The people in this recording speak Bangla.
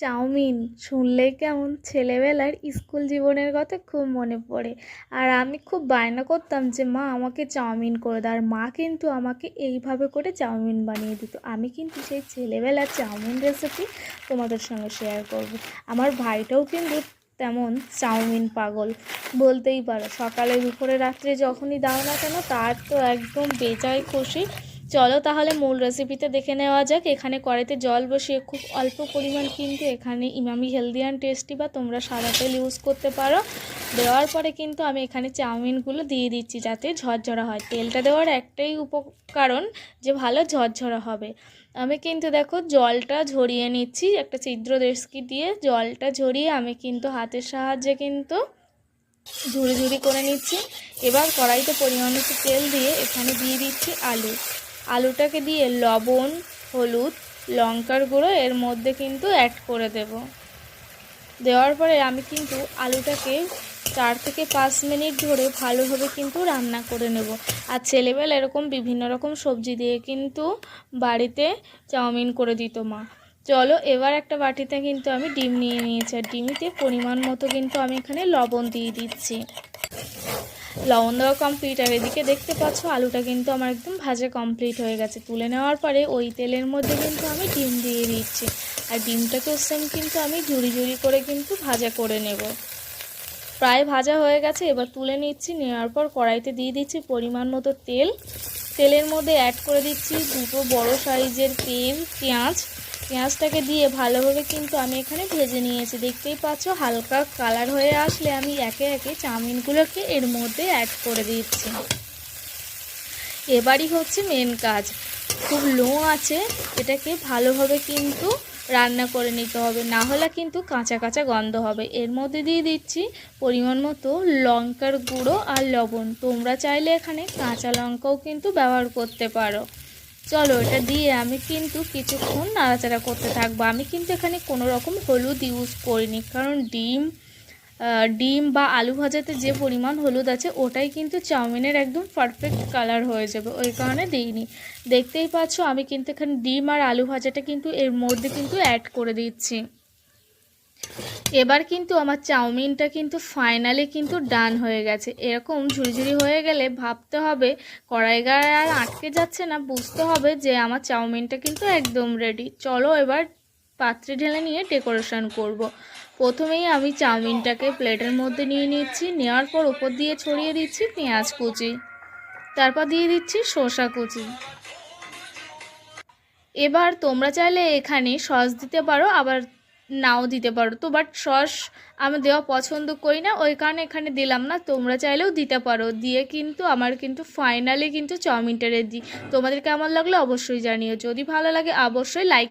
চাউমিন। শুনলে কেমন ছেলেবেলার স্কুল জীবনের কথা খুব মনে পড়ে। আর আমি খুব বায়না করতাম যে, মা, আমাকে চাউমিন করে দাও। আর মা কিন্তু আমাকে এইভাবে করে চাউমিন বানিয়ে দিত। আমি কিন্তু সেই ছেলেবেলার চাউমিন রেসিপি তোমাদের সঙ্গে শেয়ার করব। আমার ভাইটাও কিন্তু তেমন চাউমিন পাগল, বলতেই পারো। সকালে দুপুরে রাত্রে যখনই দাও না কেন, তার তো একদম বেজায় খুশি। চলো তাহলে মূল রেসিপিতে দেখে নেওয়া যাক। এখানে কড়াইতে জল বসিয়ে খুব অল্প পরিমাণ কিন্তু এখানে ইমামি হেলদি অ্যান্ড টেস্টি বা তোমরা সাদা তেল ইউজ করতে পারো। দেওয়ার পরে কিন্তু আমি এখানে চাউমিনগুলো দিয়ে দিচ্ছি যাতে ঝরঝরা হয়। তেলটা দেওয়ার একটাই উপকারণ যে ভালো ঝরঝরা হবে। আমি কিন্তু দেখো জলটা ঝরিয়ে নিচ্ছি, একটা ছিদ্র দেশকি দিয়ে জলটা ঝরিয়ে আমি কিন্তু হাতের সাহায্যে কিন্তু ঝুড়ি ঝুড়ি করে নিচ্ছি। এবার কড়াইতে পরিমাণ তেল দিয়ে এখানে দিয়ে দিচ্ছি আলু। আলুটাকে দিয়ে লবণ, হলুদ, লঙ্কার গুঁড়ো এর মধ্যে কিন্তু অ্যাড করে দেব। দেওয়ার পরে আমি কিন্তু আলুটাকে চার থেকে পাঁচ মিনিট ধরে ভালোভাবে কিন্তু রান্না করে নেব। আর ছেলেবেলা এরকম বিভিন্ন রকম সবজি দিয়ে কিন্তু বাড়িতে চাউমিন করে দিত মা। চলো এবার একটা বাটিতে কিন্তু আমি ডিম নিয়ে নিয়েছি। আর ডিমিতে পরিমাণ মতো কিন্তু আমি এখানে লবণ দিয়ে দিচ্ছি। লবণ দেওয়া কমপ্লিট আর এদিকে দেখতে পাচ্ছ আলুটা কিন্তু আমার একদম ভাজা কমপ্লিট হয়ে গেছে। তুলে নেওয়ার পরে ওই তেলের মধ্যে কিন্তু আমি ডিম দিয়ে দিচ্ছি। আর ডিমটাকেও সেম কিন্তু আমি ঝুড়ি ঝুড়ি করে কিন্তু ভাজা করে নেব। প্রায় ভাজা হয়ে গেছে, এবার তুলে নিচ্ছি। নেওয়ার পর কড়াইতে দিয়ে দিচ্ছি পরিমাণ মতো তেল। তেলের মধ্যে অ্যাড করে দিচ্ছি দুটো বড় সাইজের পেন পেঁয়াজ। পেঁয়াজটাকে দিয়ে ভালোভাবে কিন্তু আমি এখানে ভেজে নিয়েছি। দেখতেই পাচ্ছ, হালকা কালার হয়ে আসলে আমি একে একে চাউমিনগুলোকে এর মধ্যে অ্যাড করে দিচ্ছি। এবারই হচ্ছে মেন কাজ। খুব লো আছে, এটাকে ভালোভাবে কিন্তু রান্না করে নিতে হবে, না হলে কিন্তু কাঁচা কাঁচা গন্ধ হবে। এর মধ্যে দিয়ে দিচ্ছি পরিমাণ মতো লঙ্কার গুঁড়ো আর লবণ। তোমরা চাইলে এখানে কাঁচা লঙ্কাও কিন্তু ব্যবহার করতে পারো। চলো এটা দিয়ে আমি কিন্তু কিছুক্ষণ নাড়াচাড়া করতে থাকব। আমি কিন্তু এখানে কোনো রকম হলুদ ইউজ করিনি, কারণ ডিম ডিম বা আলু ভাজাতে যে পরিমাণ হলুদ আছে, ওটাই কিন্তু চাউমিনের একদম পারফেক্ট কালার হয়ে যাবে। ওই কারণে দিইনি। দেখতেই পাচ্ছ, আমি কিন্তু এখানে ডিম আর আলু ভাজাটা কিন্তু এর মধ্যে কিন্তু অ্যাড করে দিচ্ছি। এবার কিন্তু আমার চাউমিনটা কিন্তু ফাইনালি কিন্তু ডান হয়ে গেছে। এরকম ঝুড়ি হয়ে গেলে ভাবতে হবে, কড়াই গায়ে আর আটকে যাচ্ছে না, বুঝতে হবে যে আমার চাউমিনটা কিন্তু একদম রেডি চলো এবার পাত্রে ঢেলে নিয়ে ডেকোরেশন করব। প্রথমেই আমি চাউমিনটাকে প্লেটের মধ্যে নিয়ে নিচ্ছি, নেওয়ার পর উপর দিয়ে ছড়িয়ে দিচ্ছি পেঁয়াজ কুচি। তারপর দিয়ে দিচ্ছি শসা কুচি। এবার তোমরা চাইলে এখানে সস দিতে পারো, আবার নাও দিতে পারো তো বাট সস আমি দেওয়া পছন্দ করি না, ওই কারণে এখানে দিলাম না, তোমরা চাইলেও দিতে পারো। দিয়ে কিন্তু আমার কিন্তু ফাইনালি কিন্তু চাউমিনটা রেডি তোমাদের কেমন লাগল অবশ্যই জানিও, যদি ভালো লাগে অবশ্যই লাইক